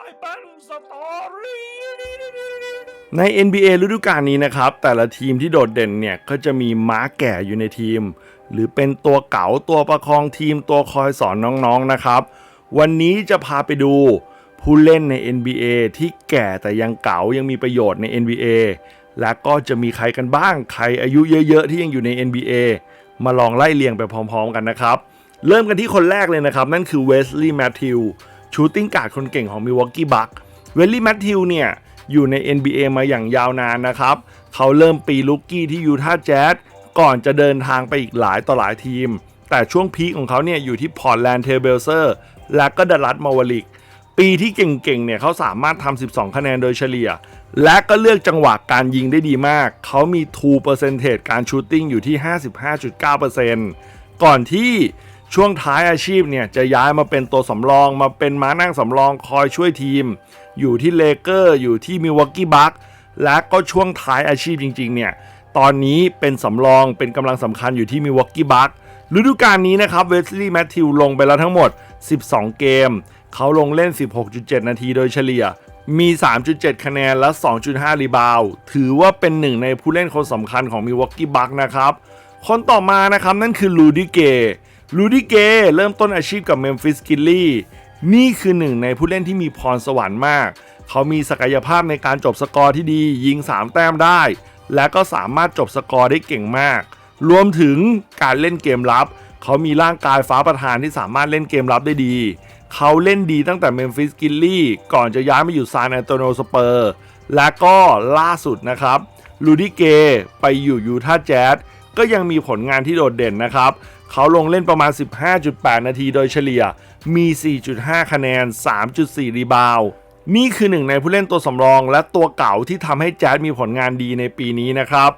ายเป็นสตอรี่ใน NBA ฤดูกาลนี้นะครับ แต่ละทีมที่โดดเด่นเนี่ย ก็จะมีม้าแก่อยู่ในทีม หรือเป็นตัวเก๋าตัวประคองทีมตัวคอยสอนน้องๆนะครับ วันนี้จะพาไปดูผู้เล่นใน NBA ที่แก่แต่ยังเก๋ายังมีประโยชน์ใน NBA และก็จะมีใครกันบ้าง ใครอายุเยอะๆ ที่ยังอยู่ใน NBA มาลองไล่เรียงไปพร้อมๆกันนะครับ เริ่มกันที่คนแรกเลยนะครับ นั่นคือเวสลีย์แมทธิว ชูตติ้งการ์ดคนเก่งของมิวอกกี้บัคเวสลีย์แมทธิวเนี่ย อยู่ใน NBA มาอย่างยาวนานนะครับ เขาเริ่มปีลุกกี้ที่ยูทาห์แจ๊สก่อนจะเดินทางไปอีกหลายต่อหลายทีม แต่ช่วงพีคของเขาเนี่ยอยู่ที่พอร์ตแลนด์เทเบลเซอร์และก็ดัลลัสมาวลิก ปีที่เก่งๆเนี่ยเขาสามารถทำ 12 คะแนนโดยเฉลี่ย และก็เลือกจังหวะการยิงได้ดีมาก เขามี 2 percentage การชูตติ้งอยู่ที่ 55.9%ก่อนที่ ช่วงท้ายอาชีพเนี่ยจะย้ายมาเป็นตัวสำรองมาเป็นม้านั่งสำรองคอยช่วยทีม อยู่ที่เลเกอร์อยู่ที่มิวอกกี้บัคและก็ช่วงท้ายอาชีพจริง ๆ เนี่ย ตอนนี้เป็นสำรองเป็นกำลังสำคัญอยู่ที่มิวอกกี้บัคฤดูกาลนี้นะครับเวสลีย์แมทธิวลงไปแล้วทั้งหมด 12 เกม เขาลงเล่น 16.7 นาทีโดยเฉลี่ย มี 3.7 คะแนนและ 2.5 รีบาวด์ถือว่าเป็นหนึ่งในผู้เล่นคนสำคัญของมิวอกกี้บัคนะครับ คนต่อมานะครับนั่นคือลูดิเก ลูดิเกเริ่มต้นอาชีพกับเมมฟิสกิลลี่นี่คือหนึ่งในผู้เล่นที่มีพรสวรรค์มาก เขามีศักยภาพในการจบสกอร์ที่ดี ยิง 3 แต้มได้ และก็สามารถจบสกอร์ได้เก่งมาก รวมถึงการเล่นเกมรับ เขามีร่างกายฟ้าประธานที่สามารถเล่นเกมรับได้ดี เขาเล่นดีตั้งแต่เมมฟิสกิลลี่ก่อนจะย้ายมาอยู่ซานแอนโตนิโอสเปอร์ และก็ล่าสุดนะครับลูดิเกไปอยู่ยูทาห์แจ๊สก็ยังมีผลงานที่โดดเด่นนะครับ เขาลงเล่นประมาณ 15.8 นาทีโดยเฉลี่ย มี 4.5 คะแนน 3.4 รีบาวนี่คือหนึ่งในผู้เล่นตัวสำรอง และตัวเก่าที่ทำให้แจ๊สมีผลงานดีในปีนี้นะครับ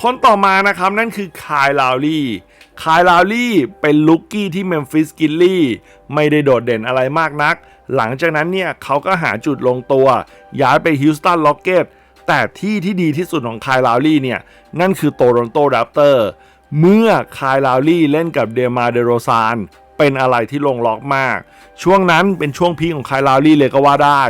คนต่อมานะครับนั่นคือคายลาวลี่ คายลาวลี่เป็นลุกกี้ที่เมมฟิสกิลลี่ไม่ได้โดดเด่นอะไรมากนัก หลังจากนั้นเนี่ยเขาก็หาจุดลงตัว ย้ายไปฮิวสตันล็อกเก็ตแต่ที่ที่ดีที่สุดของคายลาวลี่เนี่ยนั่นคือโตรอนโตแรปเตอร์ เมื่อคายลาวลี่เล่นกับเดมาเดโรซานเป็นอะไรที่ลงล็อกมาก ช่วงนั้นเป็นช่วงพีของคายลาวลี่เลยก็ว่าได้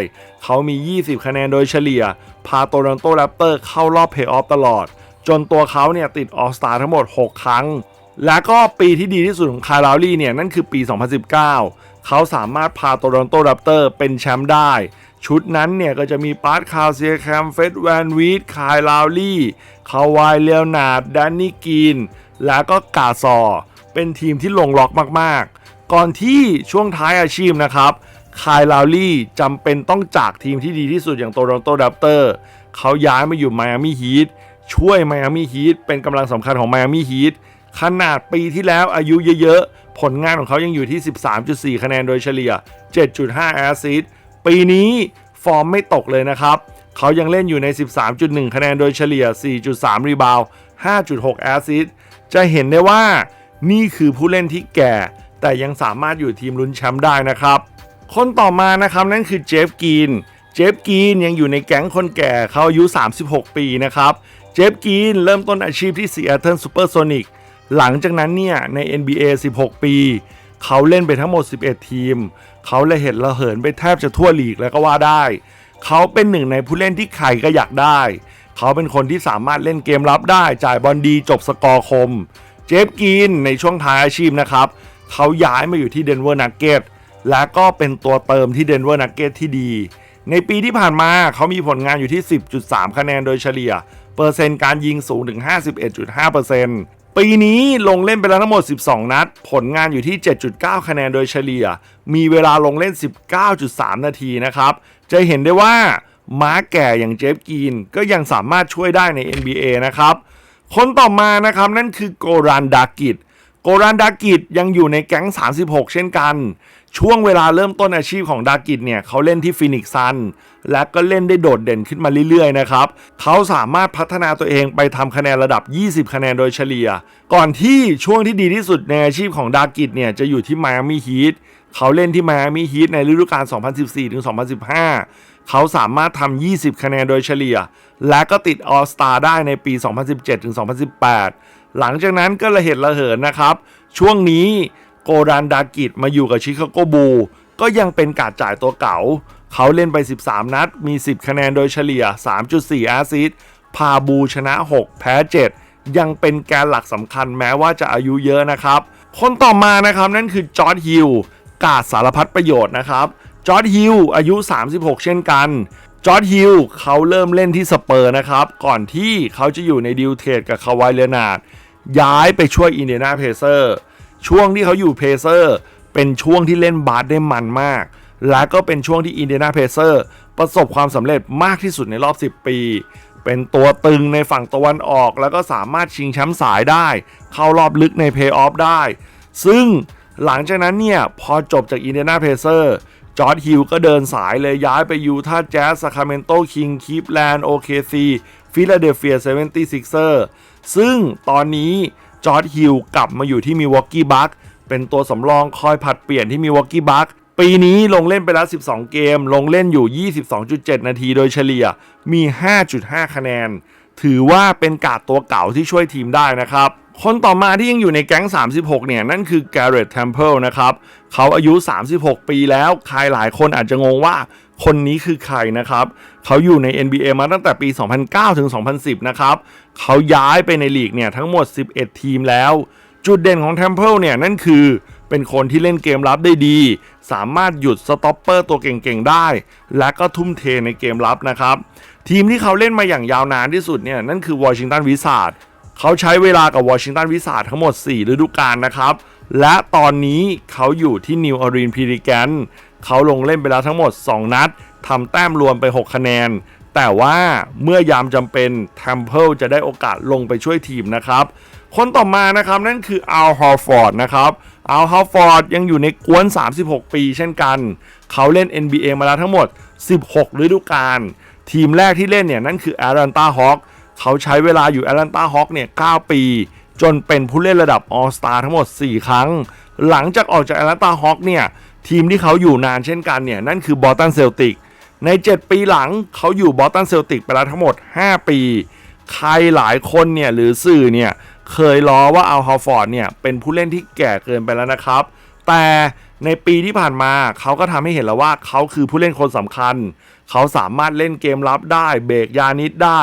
เขามี 20 คะแนนโดยเฉลี่ย พาโตรอนโตแรปเตอร์เข้ารอบเพย์ออฟตลอด จนตัวเขาเนี่ยติดออสตาทั้งหมด 6 ครั้ง และก็ปีที่ดีที่สุดของคายลาวลี่เนี่ยนั่นคือปี 2019 เขาสามารถพาโตรอนโตแรปเตอร์เป็นแชมป์ได้ ชุดนั้นเนี่ยก็จะมีปาร์ตคาเซียแคมเฟตแวนวีดคายลาวลี่ คาวายเลโอนาดแดนนี่กีน แล้วก็กาซอร์เป็นทีมที่ลงล็อกมากๆ ก่อนที่ช่วงท้ายอาชีพนะครับคายลาวลี่จำเป็นต้องจากทีมที่ดีที่สุดอย่างโตโรนโตแรปเตอร์เขาย้ายมาอยู่ไมอามี่ฮีทช่วยไมอามี่ฮีทเป็นกำลังสำคัญของไมอามี่ฮีทขนาดปีที่แล้วอายุเยอะๆ ผลงานของเขายังอยู่ที่ 13.4 คะแนนโดยเฉลี่ย 7.5 แอสซิสปีนี้ฟอร์มไม่ตกเลยนะครับ เขายังเล่นอยู่ใน 13.1 คะแนนโดยเฉลี่ย 4.3 รีบาวด์5.6 แอสซิส จะเห็นได้ว่านี่คือผู้เล่นที่แก่ แต่ยังสามารถอยู่ทีมลุ้นแชมป์ได้นะครับ คนต่อมานะครับนั่นคือเจฟกีน เจฟกีนยังอยู่ในแก๊งคนแก่เขาอายุ 36 ปีนะครับ เจฟกีนเริ่มต้นอาชีพที่ซีแอตเทิลซูเปอร์โซนิกหลังจากนั้นเนี่ยใน NBA 16 ปี เขาเล่นไปทั้งหมด 11 ทีม เขาเลยเห็นระเหินไปแทบจะทั่วลีกแล้วก็ว่าได้ เขาเป็นหนึ่งในผู้เล่นที่ใครก็อยากได้ เขาเป็นคนที่สามารถเล่นเกมรับได้จ่ายบอลดีจบสกอร์คม เจฟกีนในช่วงท้ายอาชีพนะครับ เขาย้ายมาอยู่ที่เดนเวอร์นักเก็ตและก็เป็นตัวเติมที่เดนเวอร์นักเก็ตที่ดี ในปีที่ผ่านมาเขามีผลงานอยู่ที่ 10.3 คะแนนโดยเฉลี่ย เปอร์เซ็นต์การยิงสูงถึง 51.5%ปีนี้ลงเล่นไปแล้วทั้งหมด 12 นัด ผลงานอยู่ที่ 7.9 คะแนนโดยเฉลี่ย มีเวลาลงเล่น 19.3 นาทีนะครับ จะเห็นได้ว่า ม้าแก่อย่างเจฟกีนก็ยังสามารถช่วยได้ใน NBA นะครับ คนต่อมานะครับนั่นคือโกรันดากิตโกรันดากิตยังอยู่ในแก๊ง 36 เช่นกัน ช่วงเวลาเริ่มต้นอาชีพของดากิตเนี่ยเขาเล่นที่ฟินิกซัน และก็เล่นได้โดดเด่นขึ้นมาเรื่อยๆนะครับเขาสามารถพัฒนาตัวเองไปทำคะแนนระดับ 20 คะแนนโดยเฉลี่ย ก่อนที่ช่วงที่ดีที่สุดในอาชีพของดากิตเนี่ยจะอยู่ที่ไมอามี่ฮีทเขาเล่นที่ไมอามี่ฮีทในฤดูกาล 2014-2015 เขาสามารถทำ 20 คะแนนโดยเฉลี่ย และก็ติดออสตาได้ในปี 2017-2018 หลังจากนั้นก็ระเหตุระเหินนะครับ ช่วงนี้โกรันดากิตมาอยู่กับชิคาโกบู ก็ยังเป็นการจ่ายตัวเก่า เขาเล่นไป 13 นัด มี 10 คะแนนโดยเฉลี่ย 3.4อสซิสพาบูชนะ 6 แพ้ 7 ยังเป็นแกนหลักสำคัญแม้ว่าจะอายุเยอะนะครับ คนต่อมานะครับนั่นคือจอร์ดฮิลกาดสารพัดประโยชน์นะครับ จอร์ดฮิลอายุ 36 เช่นกันจอร์ดฮิลเขาเริ่มเล่นที่สเปอร์นะครับ ก่อนที่เขาจะอยู่ในดิวเทดกับคาวายเลนาร์ดย้ายไปช่วยอินเดียนาเพเซอร์ช่วงที่เขาอยู่เพเซอร์เป็นช่วงที่เล่นบาสได้มันมาก และก็เป็นช่วงที่อินเดียนาเพเซอร์ประสบความสำเร็จมากที่สุดในรอบ 10 ปี เป็นตัวตึงในฝั่งตะวันออก แล้วก็สามารถชิงแชมป์สายได้ เข้ารอบลึกในเพย์ออฟได้ ซึ่งหลังจากนั้นเนี่ย พอจบจากอินเดียนาเพเซอร์ จอร์ดฮิลก็เดินสายเลยย้ายไปยูทาห์แจ๊สซาคราเมนโตคิงคีฟแลนด์โอเคซีฟิลาเดลเฟียเซเวนตี้ซิกเซอร์ซึ่งตอนนี้จอร์ดฮิลกลับมาอยู่ที่มิวอกกี้บัคเป็นตัวสำรองคอยผัดเปลี่ยนที่มิวอกกี้บัคปีนี้ลงเล่นไปแล้ว 12 เกม ลงเล่นอยู่ 22.7 นาทีโดยเฉลี่ยมี 5.5 คะแนน ถือว่าเป็นกาดตัวเก่าที่ช่วยทีมได้นะครับ คนต่อมาที่ยังอยู่ในแก๊ง 36 เนี่ย นั่นคือ Garrett Temple นะครับ เขาอายุ 36 ปีแล้ว ใครหลายคนอาจจะงงว่าคนนี้คือใครนะครับ เขาอยู่ใน NBA มาตั้งแต่ปี 2009 ถึง 2010 นะครับ เขาย้ายไปในลีกเนี่ยทั้งหมด 11 ทีมแล้ว จุดเด่นของ Temple เนี่ย นั่นคือเป็นคนที่เล่นเกมรับได้ดี สามารถหยุดสต็อปเปอร์ตัวเก่งๆได้ และก็ทุ่มเทในเกมรับนะครับ ทีมที่เขาเล่นมาอย่างยาวนานที่สุดเนี่ยนั่นคือวอชิงตันวิสาด เขาใช้เวลากับวอชิงตันวิสาทั้งหมด 4 ฤดูกาลนะครับ และตอนนี้เขาอยู่ที่นิวออรีนพีริแกนเขาลงเล่นไปแล้วทั้งหมด 2 นัดทำแต้มรวมไป 6 คะแนน แต่ว่าเมื่อยามจำเป็น Temple จะได้โอกาสลงไปช่วยทีมนะครับ คนต่อมานะครับนั่นคืออัลฮอร์ฟอร์ดนะครับอัลฮอร์ฟอร์ดยังอยู่ในกวน 36 ปีเช่นกัน เขาเล่น NBA มาแล้วทั้งหมด 16 ฤดูกาลทีมแรกที่เล่นเนี่ยนั่นคือแอตแลนตาฮอค เขาใช้เวลาอยู่แอตแลนตาฮอคเนี่ย 9 ปี จนเป็นผู้เล่นระดับออสตาทั้งหมด 4 ครั้ง หลังจากออกจากแอตแลนตาฮอคเนี่ย ทีมที่เขาอยู่นานเช่นกันเนี่ย นั่นคือบอสตันเซลติก ใน 7 ปีหลังเขาอยู่บอสตันเซลติกไปแล้วทั้งหมด 5 ปี ใครหลายคนเนี่ยหรือสื่อเนี่ยเคยล้อว่าอัลฮอร์ฟอร์ดเนี่ยเป็นผู้เล่นที่แก่เกินไปแล้วนะครับ แต่ในปีที่ผ่านมาเขาก็ทำให้เห็นแล้วว่าเขาคือผู้เล่นคนสำคัญ เขาสามารถเล่นเกมรับได้ เบรกยานิดได้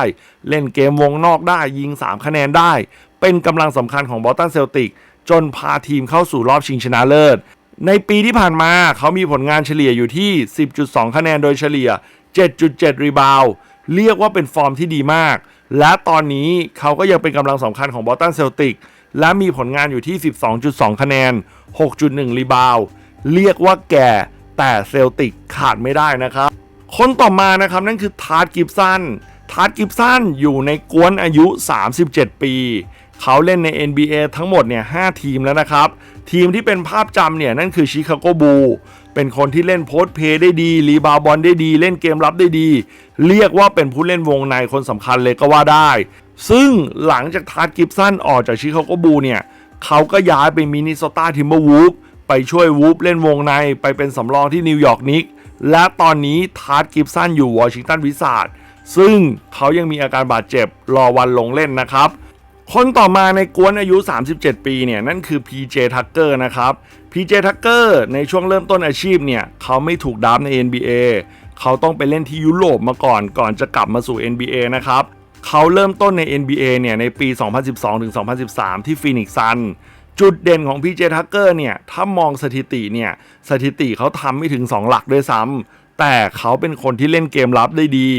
เล่นเกมวงนอกได้ยิง 3 คะแนนได้ เป็นกำลังสำคัญของบอสตันเซลติกจนพาทีมเข้าสู่รอบชิงชนะเลิศ ในปีที่ผ่านมาเขามีผลงานเฉลี่ยอยู่ที่ 10.2 คะแนนโดยเฉลี่ย 7.7 รีบาวเรียกว่าเป็นฟอร์มที่ดีมาก และตอนนี้เขาก็ยังเป็นกำลังสำคัญของบอสตันเซลติกและมีผลงานอยู่ที่ 12.2 คะแนน 6.1 รีบาว เรียกว่าแก่แต่เซลติกขาดไม่ได้นะครับ คนต่อมานะครับนั่นคือทาร์ดกิฟสันทาร์ดกิฟสันอยู่ในกวนอายุ 37 ปี เขาเล่นใน NBA ทั้งหมดเนี่ย5ทีมแล้วนะครับ ทีมที่เป็นภาพจำเนี่ยนั่นคือชิคาโกบูเป็นคนที่เล่นโพสเพย์ได้ดี รีบาบอลได้ดี เล่นเกมรับได้ดี เรียกว่าเป็นผู้เล่นวงในคนสำคัญเลยก็ว่าได้ ซึ่งหลังจากทาร์ดกิฟสันออกจากชิคาโกบูเนี่ยเขาก็ย้ายไปมินนิโซตาทิมเบอร์วูฟไปช่วยวูฟเล่นวงในไปเป็นสำรองที่นิวยอร์กนิก และตอนนี้ทาร์ดกิฟสันอยู่วอชิงตันวิสาดซึ่งเขายังมีอาการบาดเจ็บรอวันลงเล่นนะครับ คนต่อมาในกวนอายุ 37 ปีเนี่ย นั่นคือ PJ Tucker นะครับ PJ Tucker ในช่วงเริ่มต้นอาชีพเนี่ย เขาไม่ถูกดับใน NBA เขาต้องไปเล่นที่ยุโรปมาก่อนก่อนจะกลับมาสู่ NBA นะครับเขาเริ่มต้นใน NBA เนี่ยในปี 2012-2013 ที่ Phoenix Sun จุดเด่นของ PJ Tucker เนี่ยถ้ามองสถิติเนี่ยสถิติเขาทำไม่ถึง 2 หลักด้วยซ้ำแต่เขาเป็นคนที่เล่นเกมรับได้ดี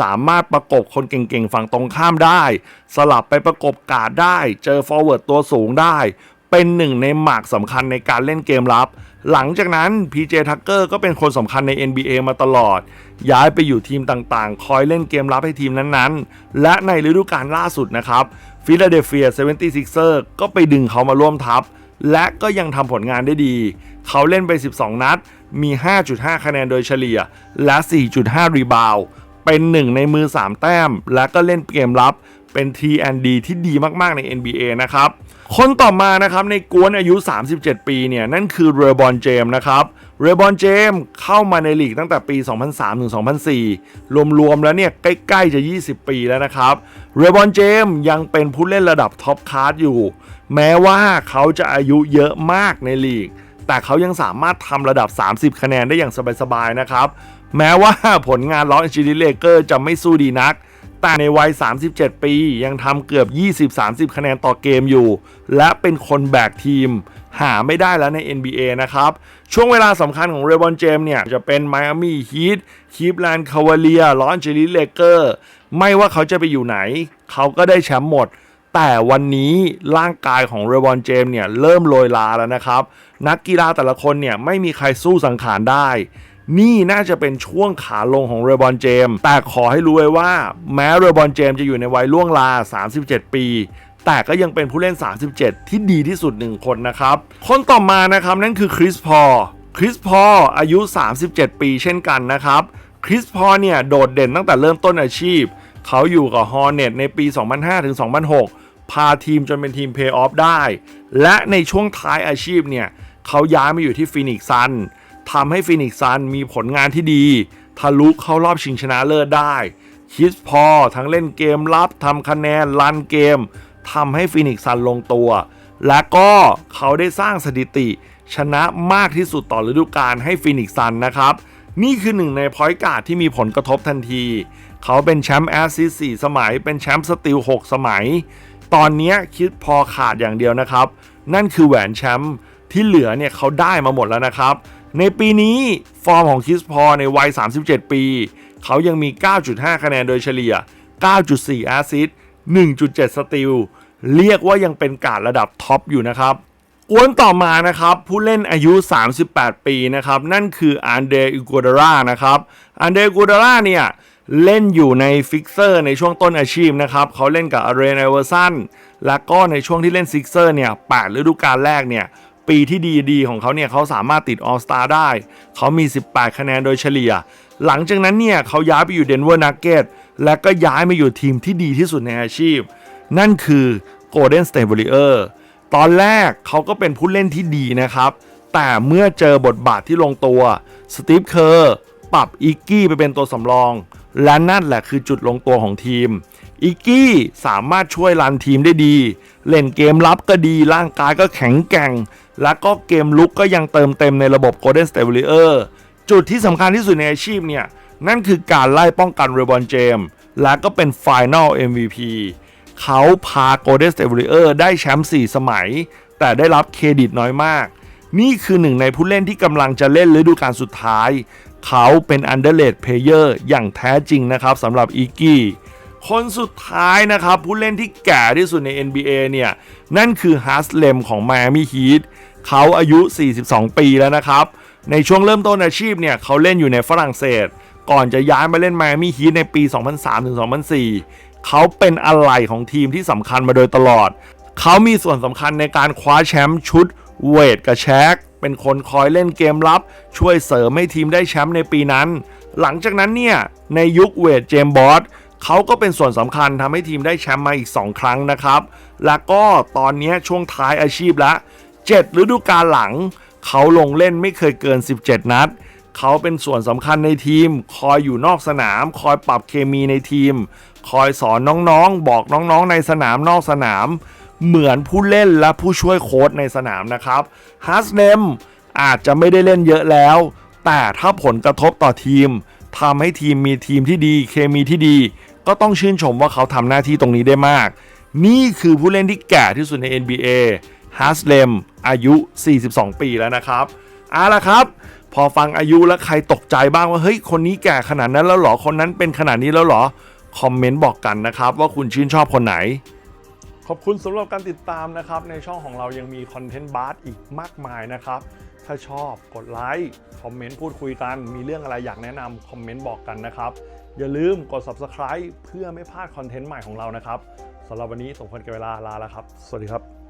สามารถประกบคนเก่งๆ ฝั่งตรงข้ามได้ สลับไปประกบการ์ดได้ เจอฟอร์เวิร์ดตัวสูงได้ เป็นหนึ่งในหมากสำคัญในการเล่นเกมรับ หลังจากนั้น PJ Tucker ก็เป็นคนสำคัญใน NBA มาตลอด ย้ายไปอยู่ทีมต่างๆ คอยเล่นเกมรับให้ทีมนั้นๆ และในฤดูกาลล่าสุดนะครับ ฟิลาเดลเฟีย 76ers ก็ไปดึงเขามาร่วมทัพ และก็ยังทำผลงานได้ดี เขาเล่นไป 12 นัด มี 5.5 คะแนนโดยเฉลี่ย และ 4.5 รีบาวด์เป็นหนึ่งในมือ 3 แต้ม และก็เล่นเกมรับ เป็น T&D ที่ดีมาก ๆ ใน NBA นะครับ คนต่อมานะครับในกวนอายุ 37 ปีเนี่ย นั่นคือเรบอนเจมนะครับ เรบอนเจมเข้ามาในลีกตั้งแต่ปี 2003 ถึง 2004 รวม ๆ แล้วเนี่ย ใกล้ ๆ จะ 20 ปีแล้วนะครับ เรบอนเจมยังเป็นผู้เล่นระดับท็อปคลาสอยู่ แม้ว่าเขาจะอายุเยอะมากในลีก แต่เขายังสามารถทำระดับ 30 คะแนนได้อย่างสบาย ๆ นะครับ แม้ว่าผลงานลอสแอนเจลิสเลเกอร์จะไม่สู้ดีนัก แต่ในวัย 37 ปี ยังทำเกือบ 20-30 คะแนนต่อเกมอยู่ และเป็นคนแบกทีม หาไม่ได้แล้วใน NBA นะครับ ช่วงเวลาสำคัญของเรบอนเจมเนี่ย จะเป็นไมอามี่ฮีทคีฟแลนด์คาวาเลียลอสแอนเจลิสเลเกอร์ไม่ว่าเขาจะไปอยู่ไหน เขาก็ได้แชมป์หมดแต่วันนี้ร่างกายของเรบอนเจมเนี่ยเริ่มโรยลาแล้วนะครับ นักกีฬาแต่ละคนเนี่ยไม่มีใครสู้สังขารได้ นี่น่าจะเป็นช่วงขาลงของเรบอนเจมส์แต่ขอให้รู้ไว้ว่า แม้เรบอนเจมส์จะอยู่ในวัยล่วงลา 37 ปี แต่ก็ยังเป็นผู้เล่น 37 ที่ดีที่สุดหนึ่งคนนะครับ คนต่อมานะครับนั่นคือคริสพอคริสพออายุ 37 ปีเช่นกันนะครับคริสพอเนี่ยโดดเด่นตั้งแต่เริ่มต้นอาชีพ เขาอยู่กับฮอร์เน็ตในปี 2005ถึง2006 พาทีมจนเป็นทีมเพย์ออฟได้ และในช่วงท้ายอาชีพเนี่ยเขาย้ายมาอยู่ที่ฟีนิกซ์ซัน ทำให้ฟินิกซันมีผลงานที่ดี ทะลุเข้ารอบชิงชนะเลิศได้ คิสพอทั้งเล่นเกมรับทำคะแนนลันเกมทำให้ฟินิกซันลงตัว และก็เขาได้สร้างสถิติ ชนะมากที่สุดต่อฤดูกาลให้ฟินิกซันนะครับ นี่คือหนึ่งในพอยต์การ์ดที่มีผลกระทบทันที เขาเป็นแชมป์แอสซิส4สมัย เป็นแชมป์สตีล6สมัย ตอนนี้คิดพอขาดอย่างเดียวนะครับ นั่นคือแหวนแชมป์ที่เหลือเนี่ยเขาได้มาหมดแล้วนะครับ ในปีนี้ฟอร์มของคิสพอในวัย 37 ปี เขายังมี 9.5 คะแนนโดยเฉลี่ย 9.4 แอสซิสต์1.7 สติล เรียกว่ายังเป็นการระดับท็อปอยู่นะครับกวนต่อมานะครับผู้เล่นอายุ 38 ปีนะครับนั่นคืออันเดอิโกดาร่านะครับอันเดอิโกดาร่าเนี่ยเล่นอยู่ในฟิกเซอร์ในช่วงต้นอาชีพนะครับเขาเล่นกับอาร์เรนเอเวอร์สันและก็ในช่วงที่เล่นซิกเซอร์เนี่ย8ฤดูกาลแรกเนี่ย ปีที่ดีๆของเขาเนี่ยเขาสามารถติดออสตาได้ เขามี 18 คะแนนโดยเฉลี่ย หลังจากนั้นเนี่ยเขาย้ายไปอยู่เดนเวอร์นักเก็ตและก็ย้ายมาอยู่ทีมที่ดีที่สุดในอาชีพ นั่นคือโกลเด้นสเต t บ w ริเออร์ตอนแรกเขาก็เป็นผู้เล่นที่ดีนะครับ แต่เมื่อเจอบทบาทที่ลงตัวสตีฟเคอร์ปรับอิกกี้ไปเป็นตัวสำรอง และนั่นแหละคือจุดลงตัวของทีมอิกกี้สามารถช่วยรันทีมได้ดี เล่นเกมรับก็ดีร่างกายก็แข็งแกร่ง แล้วก็เกมลุกก็ยังเติมเต็มในระบบ Golden State Warrior จุดที่สำคัญที่สุดในอาชีพเนี่ย นั่นคือการไล่ป้องกันเรบอนเจมและก็เป็น Final MVP เขาพา Golden State Warrior ได้แชมป์4สมัย แต่ได้รับเครดิตน้อยมาก นี่คือหนึ่งในผู้เล่นที่กำลังจะเล่นฤดูกาลสุดท้าย เขาเป็น underrated player อย่างแท้จริงนะครับสำหรับอีกี้ คนสุดท้ายนะครับ ผู้เล่นที่แก่ที่สุดใน NBA เนี่ย นั่นคือฮัสเลมของ Miami Heat เขาอายุ 42 ปีแล้วนะครับ ในช่วงเริ่มต้นอาชีพเนี่ย เขาเล่นอยู่ในฝรั่งเศส ก่อนจะย้ายมาเล่น Miami Heat ในปี 2003-2004 เขาเป็นอะไรของทีมที่สำคัญมาโดยตลอด เขามีส่วนสำคัญในการคว้าแชมป์ชุดเวทกับแชกเป็นคนคอยเล่นเกมรับ ช่วยเสริมให้ทีมได้แชมป์ในปีนั้น หลังจากนั้นเนี่ย ในยุคเวทเจมบอส เขาก็เป็นส่วนสำคัญทำให้ทีมได้แชมป์มาอีก 2 ครั้งนะครับ แล้วก็ตอนนี้ช่วงท้ายอาชีพละ 7 ฤดูกาลหลัง เขาลงเล่นไม่เคยเกิน 17 นัด เขาเป็นส่วนสำคัญในทีม คอยอยู่นอกสนาม คอยปรับเคมีในทีม คอยสอนน้องๆ บอกน้องๆ ในสนามนอกสนาม เหมือนผู้เล่นและผู้ช่วยโค้ชในสนามนะครับฮัสเลมอาจจะไม่ได้เล่นเยอะแล้ว แต่ถ้าผลกระทบต่อทีมทำให้ทีมมีทีมที่ดี เคมีที่ดี ก็ต้องชื่นชมว่าเขาทำหน้าที่ตรงนี้ได้มาก นี่คือผู้เล่นที่แก่ที่สุดใน NBA ฮัสเลมอายุ 42 ปีแล้วนะครับเอาละครับ พอฟังอายุแล้วใครตกใจบ้างว่าเฮ้ยคนนี้แก่ขนาดนั้นแล้วหรอ คนนั้นเป็นขนาดนี้แล้วหรอ คอมเมนต์บอกกันนะครับ ว่าคุณชื่นชอบคนไหน ขอบคุณสำหรับการติดตามนะครับ ในช่องของเรายังมีคอนเทนต์บาร์อีกมากมายนะครับ ถ้าชอบกดไลค์คอมเมนต์พูดคุยกัน มีเรื่องอะไรอยากแนะนำคอมเมนต์บอกกันนะครับ อย่าลืมกด subscribe เพื่อไม่พลาดคอนเทนต์ใหม่ของเรานะครับสำหรับวันนี้สมควรกับเวลาลาแล้วครับ สวัสดีครับ